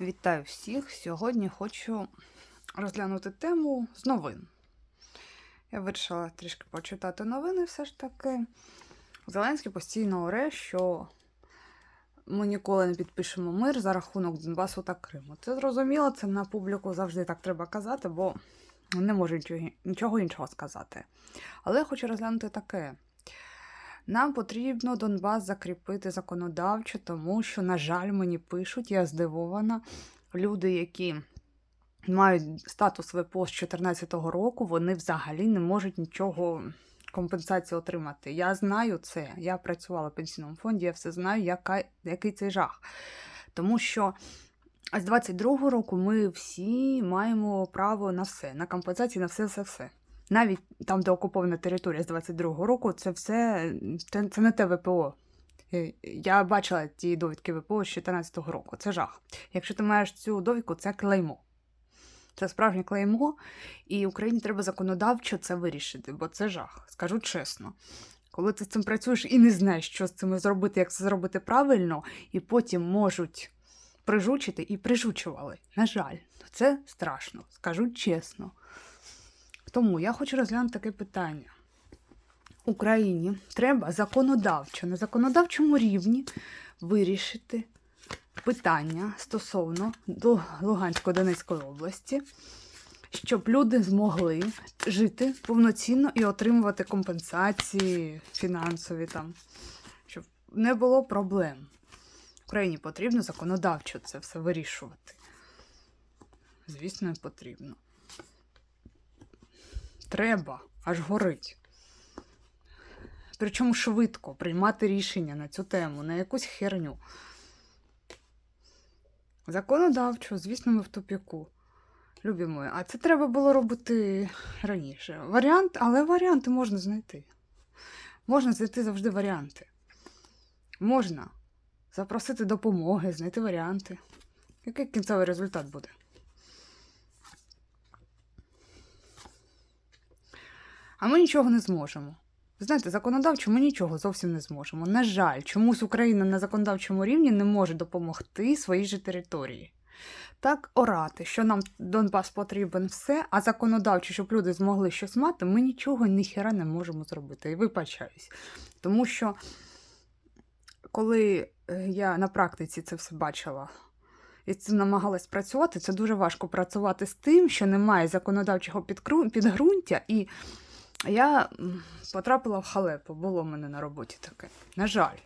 Вітаю всіх! Сьогодні хочу розглянути тему з новин. Я вирішила трішки почитати новини все ж таки. Зеленський постійно оре, що ми ніколи не підпишемо мир за рахунок Донбасу та Криму. Це зрозуміло, це на публіку завжди так треба казати, бо не можу нічого, іншого сказати. Але я хочу розглянути таке. Нам потрібно Донбас закріпити законодавчо, тому що, на жаль, мені пишуть, я здивована. Люди, які мають статус ВПО з 2014 року, вони взагалі не можуть нічого компенсації отримати. Я знаю це. Я працювала в пенсійному фонді, я все знаю, яка, який це жах. Тому що з 22-го року ми всі маємо право на все, на компенсації, на все, все, все. Навіть там, де окупована територія з 22-го року, це все це, це не те ВПО. Е, Я бачила ті довідки ВПО з 14-го року. Це жах. Якщо ти маєш цю довідку, це клеймо. Це справжнє клеймо, і Україні треба законодавчо це вирішити, бо це жах. Скажу чесно. Коли ти з цим працюєш і не знаєш, що з цим зробити, як це зробити правильно, і потім можуть прижучити і прижучували. На жаль, це страшно, скажу чесно. Тому я хочу розглянути таке питання. Україні треба законодавчо, на законодавчому рівні вирішити питання стосовно до Луганської Донецької області, щоб люди змогли жити повноцінно і отримувати компенсації фінансові там, щоб не було проблем. Україні потрібно законодавчо це все вирішувати. Звісно, потрібно. Треба аж горить. Причому швидко приймати рішення на цю тему, на якусь херню. Законодавчо, звісно, ми в тупіку. Любі мої, а це треба було робити раніше. Варіант, але варіанти можна знайти. Можна знайти завжди варіанти. Можна запросити допомоги, знайти варіанти. Який кінцевий результат буде? А ми нічого не зможемо. Знаєте, законодавчо ми нічого зовсім не зможемо. На жаль, чомусь Україна на законодавчому рівні не може допомогти своїй же території. Так, орати, що нам Донбас потрібен все, а законодавчо, щоб люди змогли щось мати, ми нічого ніхера не можемо зробити. І вибачаюсь. Тому що, коли е, я на практиці це все бачила і це намагалась працювати, це дуже важко працювати з тим, що немає законодавчого підґрунтя і. Я потрапила в халепу, було в мене на роботі таке. На жаль.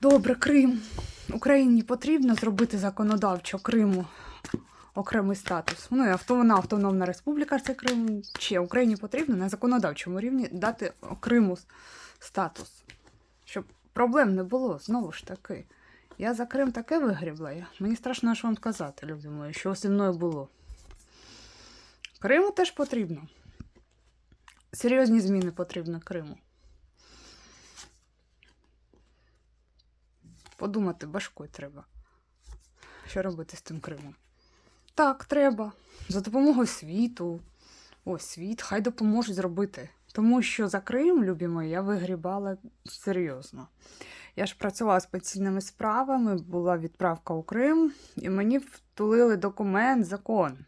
Добре, Крим. Україні потрібно зробити законодавчо Криму окремий статус. Ну, і вона автономна республіка, це Крим. Чи Україні потрібно на законодавчому рівні дати Криму статус. Щоб проблем не було, знову ж таки. Я за Крим таке вигрібла. Мені страшно аж вам сказати, люди мої, що зі мною було. Криму теж потрібно. Серйозні зміни потрібно Криму. Подумати башкою треба. Що робити з тим Кримом? Так, треба. За допомогою світу. Ось світ, хай допоможе зробити. Тому що за Крим, любі мої, я вигрібала серйозно. Я ж працювала з пенсійними справами, була відправка у Крим, і мені втулили документ, закон.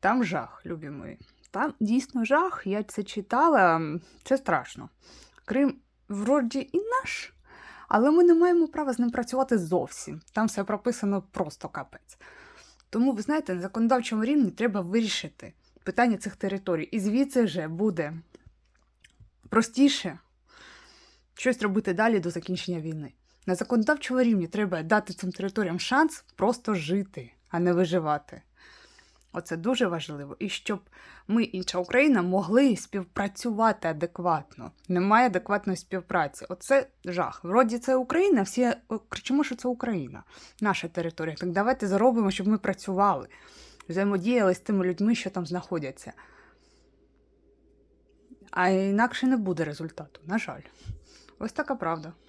Там жах, любі мої. Там дійсно жах, я це читала, це страшно. Крим вроді і наш, але ми не маємо права з ним працювати зовсім. Там все прописано просто капець. Тому, ви знаєте, на законодавчому рівні треба вирішити питання цих територій. І звідси вже буде простіше щось робити далі до закінчення війни. На законодавчому рівні треба дати цим територіям шанс просто жити, а не виживати. Оце дуже важливо. І щоб ми, інша Україна, могли співпрацювати адекватно. Немає адекватної співпраці. Оце жах. Вроді це Україна, всі е, кричимо, що це Україна, наша територія. Так давайте зробимо, щоб ми працювали, взаємодіяли з тими людьми, що там знаходяться. А інакше не буде результату, на жаль. Ось така правда.